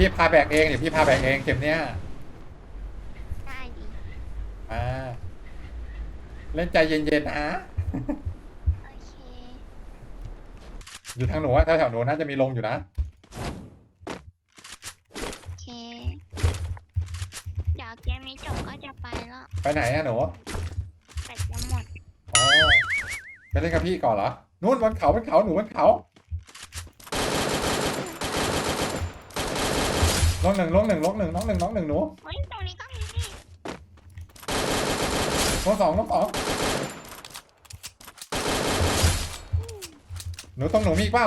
พี่พาแบกเองเดี๋ยวพี่พาแบกเองเข็มเนี้ยได้ดิอ่าเล่นใจเย็นๆนะโอเค อยู่ทางหนูอะแถวๆหนูน่าจะมีลงอยู่นะโอเค เดี๋ยวเกมนี้จบก็จะไปแล้วไปไหนอะหนูแบตจะหมด อ๋อไปเล่นกับพี่ก่อนเหรอนู่นบนเขาบนเขาหนูบนเขา ลงหนึ่งลงหนึ่งลงหนึ่งน้องหนึ่งน้องหนึ่งหนูเฮ้ยตรงนี้ก็มีนี่ลงสองลงสองหนูต้องหนูมีอีกเปล่า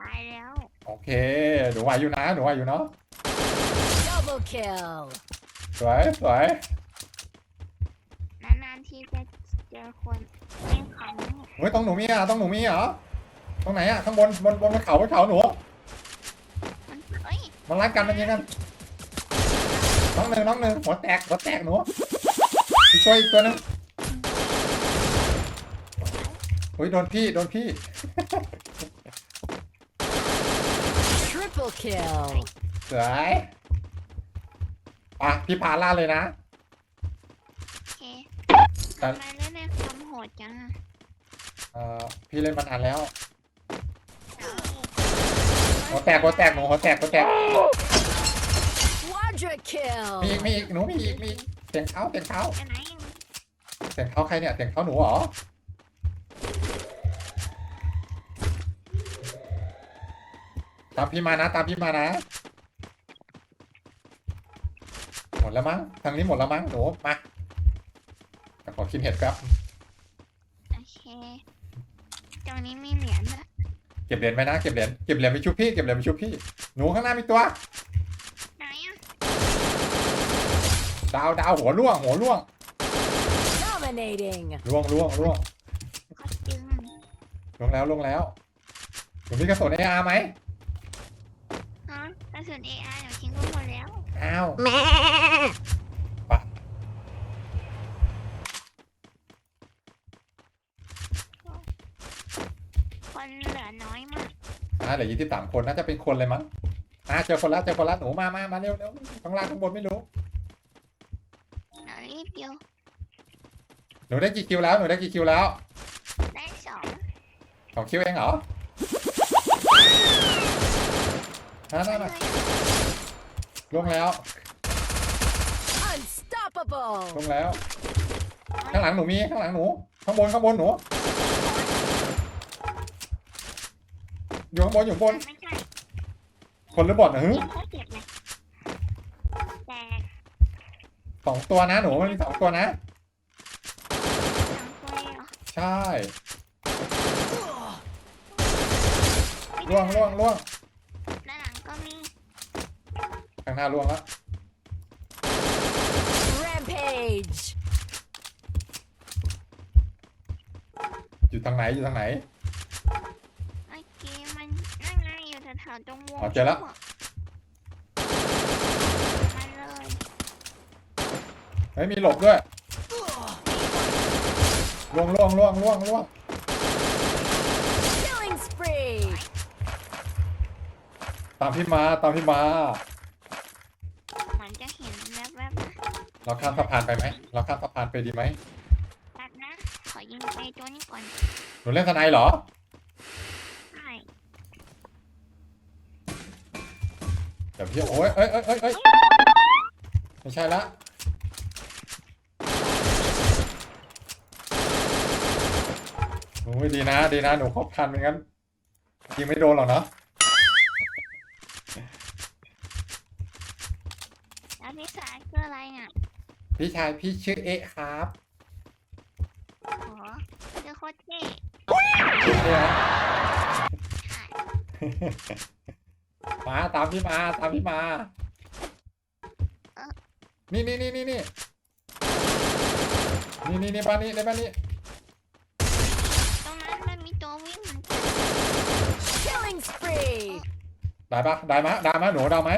ตายแล้วโอเคหนูไหวอยู่นะหนูไหวอยู่เนาะ Double kill. สวยสวยนานๆทีจะเจอคนเล่นครั้งนี้เฮ้ยต้องหนูมีอะต้องหนูมีเหรอตรงไหนอะข้างบนบนบนบนเขาบนเขาหนูมัน เอ้ยมันรัดกันมันยิงกันน้องหนึ่งน้องหนึ่งหัวแตกหัวแตกหนูอีกตัวอีกตัวหนึงเฮ้ยโดนพี่โดนพี่ Triple kill. สวยอะพี่พาล่าเลยนะโอเคแต่ทำไมเล่นในความโหดจังอะเอ่อพี่เล่นมานานแล้ว หัวแตกหัวแตกหนูหัวแตกหัวแตก Quadra kill. มีอีกมีอีกหนูมีอีกมีอีกเสียงเท้าเสียงเท้าไปไหนเสียงเท้าใครเนี่ยเสียงเท้าหนูเหรอตามพี่มานะตามพี่มานะหมดแล้วมั้งทางนี้หมดแล้วมั้งหนูมาแต่ขอกินเห็ดครับ โอเคตรงนี้มีเหรียญด้วย เก็บเหรียญไว้นะ เก็บเหรียญ เก็บเหรียญไปชุบพี่ เก็บเหรียญไปชุบพี่ หนูข้างหน้ามีตัว ไหนอะดาวดาวหัวล่วง หัวล่วง Dominating. ล่วงล่วงล่วงก็จึงล่วงแล้วล่วงแล้วหนูมีกระสุนเออาร์ไหมฮะกระสุน AI เดี๋ยวทิ้งไว้หมดแล้ว อ้าวปะ คนเหลือน้อยมากอ่าเหลือยี่สิบสามคนน่าจะเป็นคนเลยมั้งอ่าเจอคนละเจอคนละหนูมามามาเร็วเร็วข้างล่างข้างบนไม่รู้เหลือรีบเดียวหนูได้กี่คิวแล้วหนูได้กี่คิวแล้วได้สองสองคิวเองเหรอนั่นนั่นน่ะล่วงแล้ว Unstoppable. ล่วงแล้ว ข้างหลังหนูมีข้างหลังหนู ข้างบนข้างบนหนู อยู่ข้างบนอยู่ข้างบนไม่ใช่คนหรือบอทนะฮึยิงเขาเจ็บเลยแต่สองตัวนะหนูมันมีสองตัวนะ สองตัวเองเหรอใช่ล่วงล่วงล่วงด้านหลังก็มีข้างหน้าล่วงแล้ว Rampage. อยู่ทางไหนอยู่ทางไหน เมื่อกี้มันนั่นไง อยู่แถวๆตรงวงอ๋อเจอแล้วมันเลยเฮ้ยมีหลบด้วยล่วงล่วงล่วงล่วงล่วง Killing spree. ตามพี่มาตามพี่มา เหมือนจะเห็นแวบๆนะเราข้ามสะพานไปไหมเราข้ามสะพานไปดีไหมแป๊บนะ ขอยิงไอ้ตัวนี้ก่อนหนูเล่นสไนด์เหรอ ใช่ เดี๋ยวพี่โอ้ยเอ้ยเอ้ยเอ้ยเอ้ยไม่ใช่ละโอ้ยดีนะดีนะหนูครบทันไม่งั้นยิงไม่โดนหรอกเนาะแล้วพี่สายคืออะไรเนี่ยพี่ชายพี่ชื่อเอะครับโอ้โหคือโคตรเท่เนี่ยใช่ มาตามพี่มาตามพี่มา นี่นี่นี่นี่นี่นี่นี่นี่ป้านนี้ในป้านนี้ ตรงนั้นมันมีตัววิ่งมา Killing spree. ได้ปะได้ไหมได้ไหมหนูได้ไหม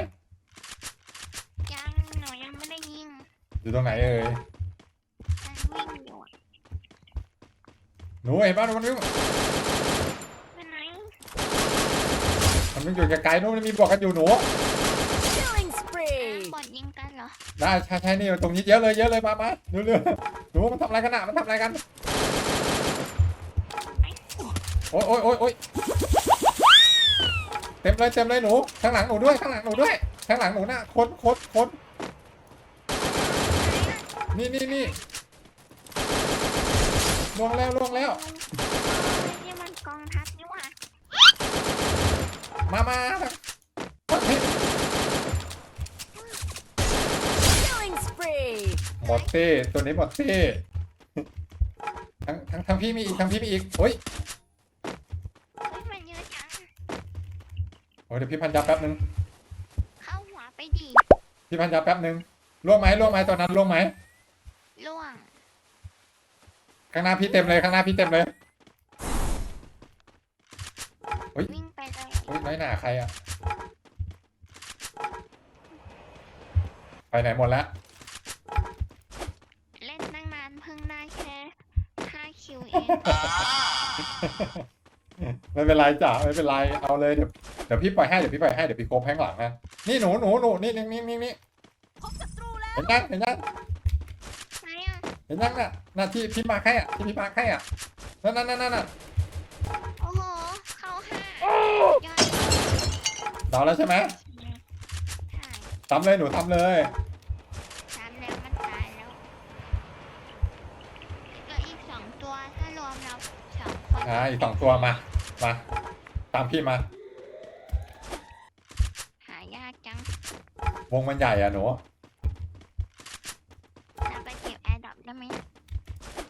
ยังหนูยังไม่ได้ยิงอยู่ตรงไหนเอ่ยอหนูเห็นปะหนูมันวิ่ง ไปไหนไปมันไม่อยู่ไกลๆนู้นมันมีบวกกันอยู่หนู Killing อะ spree. บอดยิงกันเหรอได้ใช่ใช่นี่ตรงนี้เยอะเลยเยอะเลยมามาเร็วๆหนูมันทำอะไรกันอะมันทำอะไรกัน โอ๊ยโอ๊ยโอ๊ยโอ๊ยเต็มเลยเต็มเลยหนู ข้างหลังหนูด้วย ข้างหลังหนูด้วย ข้างหลังหนูน่ะคนคนคนนี่นี่นี่ล่วงแล้วล่วงแล้วนี่มันกองทัพนี่หว่า มามา Killing spree. หมดเต้ตัวนี้หมดเต้ทั้งทั้งทั้งพี่มีอีกทั้งพี่มีอีกโอ้ยเฮ้ยมันเยอะจังโอ้ยเดี๋ยวพี่พันยาแป๊บนึงเข้าหัวไปดีพี่พันยาแป๊บนึงล่วงไหมล่วงไหมตอนนั้นล่วงไหมล่วงข้างหน้าพี่เต็มเลยข้างหน้าพี่เต็มเลย อุ้ยน้อยหนาใครอะไปไหนหมดแล้วเล่นตั้งนานเพิ่งได้แค่5คิวเอง ไม่เป็นไรจ้ะไม่เป็นไรเอาเลยเดี๋ยวเดี๋ยวพี่ปล่อยให้เดี๋ยวพี่ปล่อยให้เดี๋ยวพี่โกบแพงหลังนะนี่หนูหนูหนูนี่นี่นี่นี่นี่เห็นยังเห็นยังไหนอะเห็นยังน่ะน่ะที่พี่มาร์คให้อะที่พี่มาร์คให้อะนั่นนั่นนั่นนั่น ห้ายอดเดาแล้วใช่ไหมใช่ทำเลยหนูทำเลยสามแล้วมันตายแล้วเหลืออีกสองตัวถ้ารวมเราสองคนอ่าอีกสองตัวมา มา ตามพี่มา หายากจังวงมันใหญ่อะหนู เราไปเก็บแอร์ดรอปได้ไหม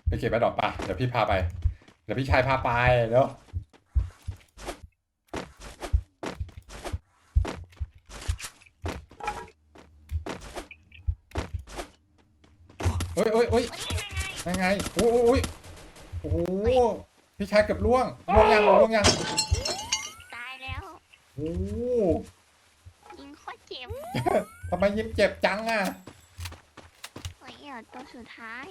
ไปเก็บไปดอกปะเดี๋ยวพี่พาไป เดี๋ยวพี่ชายพาไปเดี๋ยว ฮ้ยเฮ้ยเฮ้ยเฮ้ยยังไงยังไงโอ้โหโอ้ยโอ้โหพี่ชายเกือบล่วงล่วงยังล่วงยังตายแล้วโอ้โหยิงโคตรเจ็บทำไมยิ้มเจ็บจังอะเฮ้ยเดี๋ยวตัวสุดท้าย